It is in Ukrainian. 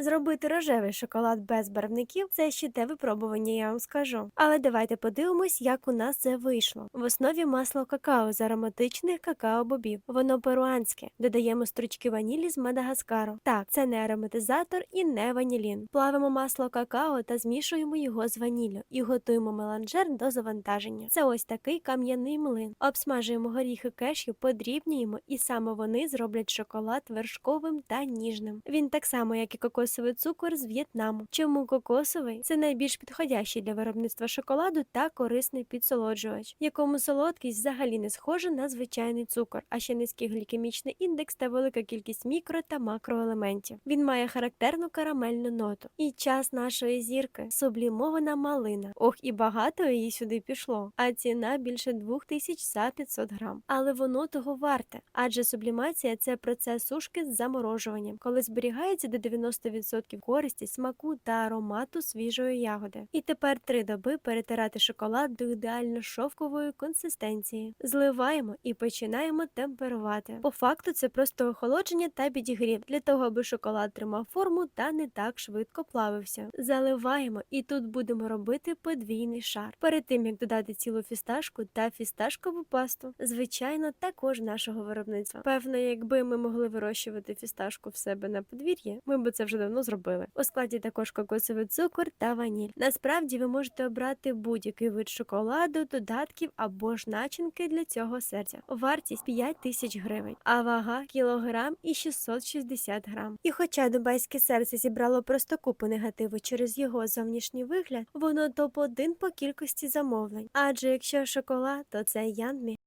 Зробити рожевий шоколад без барвників це ще те випробування, я вам скажу. Але давайте подивимось, як у нас це вийшло. В основі масло какао з ароматичних какао-бобів. Воно перуанське. Додаємо стручки ванілі з Мадагаскару. Так, це не ароматизатор і не ванілін. Плавимо масло какао та змішуємо його з ваніллю і готуємо меланжер до завантаження. Це ось такий кам'яний млин. Обсмажуємо горіхи кешю, подрібнюємо, і саме вони зроблять шоколад вершковим та ніжним. Він так само, як і кокосовий цукор з В'єтнаму. Чому кокосовий? Це найбільш підходящий для виробництва шоколаду та корисний підсолоджувач, якому солодкість взагалі не схожа на звичайний цукор, а ще низький глікемічний індекс та велика кількість мікро та макроелементів. Він має характерну карамельну ноту. І час нашої зірки сублімована малина. Ох, і багато її сюди пішло. А ціна більше двох тисяч за 500 грам. Але воно того варте, адже сублімація це процес сушки з заморожуванням, коли зберігається до 90% користі, смаку та аромату свіжої ягоди. І тепер три доби перетирати шоколад до ідеально шовкової консистенції. Зливаємо і починаємо темперувати. По факту це просто охолодження та підігрів для того, аби шоколад тримав форму та не так швидко плавився. Заливаємо і тут будемо робити подвійний шар. Перед тим як додати цілу фісташку та фісташкову пасту, звичайно, також нашого виробництва. Певно, якби ми могли вирощувати фісташку в себе на подвір'ї, ми б це вже давно зробили. У складі також кокосовий цукор та ваніль. Насправді ви можете обрати будь-який вид шоколаду, додатків або ж начинки для цього серця. Вартість 5 тисяч гривень, а вага кілограм і 660 грам. І хоча дубайське серце зібрало просто купу негативу через його зовнішній вигляд, воно топ-1 по кількості замовлень. Адже якщо шоколад, то це Янмі.